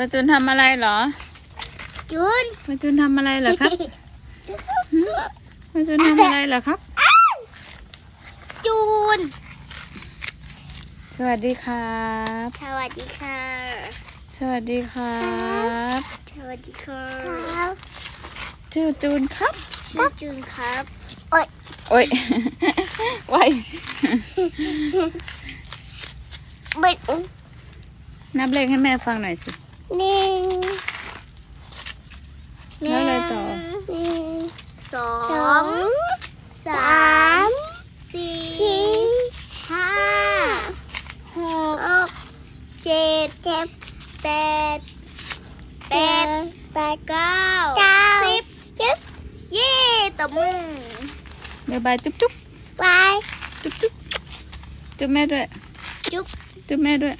ประจุนทำอะไรเหรอจูนประจุนทำอะไรเหรอครับหืมประจุนทำอะไรเหรอครับ จูน สวัสดีครับ สวัสดีค่ะ สวัสดีครับ สวัสดีค่ะชื่อจูนครับชื่อจูนครับ โอ้ยโอ้ยไว้เบิดนับเลขให้แม่ฟังหน่อยสิ หนึ่งแล้วอะไรต่อ หนึ่งสองสามสี่ห้าหกเจ็ดแปดแปดแปดเก้าสิบเย่ตบมือบ๊ายบายจุ๊บจุ๊บบายจุ๊บจุ๊บจุ๊บแม่ด้วย จุ๊บ จุ๊บแม่ด้วย